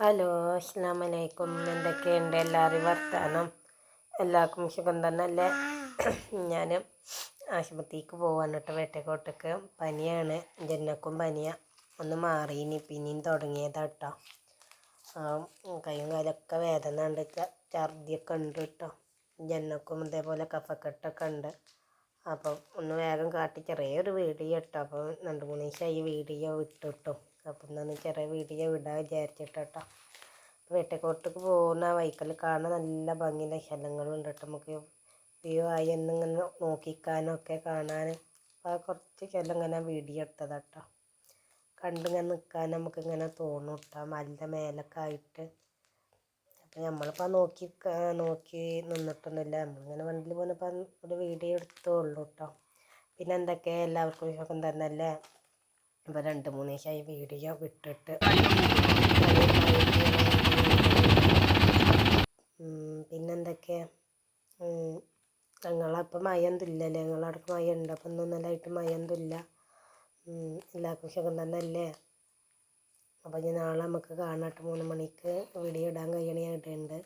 Hello അസ്ലാമലൈക്കും എന്തൊക്കെയുണ്ട്? എല്ലാവരും വർത്താനം. എല്ലാവർക്കും സുഖം തന്നെയല്ലേ ഞാൻ ആശുപത്രിക്ക് പോവാണ് കേട്ടോ വേട്ടക്കോട്ടക്ക്. പനിയാണ്. ജന്നക്കും പനിയ. ഒന്ന് മാറിയിനി പിന്നെയും തുടങ്ങിയതാ കേട്ടോ കൈയും കാലൊക്കെ വേദന ഉണ്ട്. ഛർദിയൊക്കെ ഉണ്ട് കേട്ടോ ജന്നക്കും ഇതേപോലെ കഫക്കെട്ടൊക്കെ ഉണ്ട്. അപ്പം ഒന്ന് വേഗം കാട്ടി. ചെറിയൊരു വീഡിയോ ഇട്ടോ. അപ്പോൾ രണ്ട് മൂന്ന് ദിവസമായി വീഡിയോ വിട്ടിട്ടോ അപ്പം എന്നാണ് ചെറിയ വീഡിയോ വിടാൻ വിചാരിച്ചിട്ട് കേട്ടോ വേട്ടക്കോട്ടക്ക് പോകുന്ന വൈക്കൽ കാണാൻ നല്ല ഭംഗിയുള്ള സ്ഥലങ്ങളുണ്ട് കേട്ടോ. നമുക്ക് വ്യൂ ആയി എന്നിങ്ങനെ നോക്കിക്കാനൊക്കെ കാണാൻ. അപ്പോൾ കുറച്ച് സ്ഥലം ഇങ്ങനെ വീഡിയോ എടുത്തതാട്ടോ. കണ്ടിങ്ങനെ നിൽക്കാൻ നമുക്കിങ്ങനെ തോന്നും കേട്ടോ. മലിന്റെ മേലൊക്കെ ആയിട്ട്. അപ്പം നമ്മളിപ്പോൾ നോക്കി നോക്കി നിന്നിട്ടൊന്നുമില്ല. നമ്മളിങ്ങനെ വണ്ടിയിൽ പോകുന്നപ്പോൾ ഒരു വീഡിയോ എടുത്തോളൂ കേട്ടോ. പിന്നെ എന്തൊക്കെ? എല്ലാവർക്കും സുഖം തന്നെയല്ലേ? ഇപ്പോൾ രണ്ട് മൂന്ന് ദിവസമായി വീഡിയോ വിട്ടിട്ട്. പിന്നെന്തൊക്കെ? ഞങ്ങളപ്പം മയൊന്നും ഇല്ലല്ലേ ഞങ്ങളവിടേക്ക് മയ ഉണ്ട് അപ്പം ഒന്നും നല്ലതായിട്ട് മയൊന്നും ഇല്ല എല്ലാവർക്കും സുഖം തന്നെയല്ലേ? അപ്പോൾ ഇനി നാളെ നമുക്ക് കാണാട്ട് മൂന്ന് മണിക്ക് വീഡിയോ ഇടാൻ കഴിയണേ ഇടുന്നുണ്ട്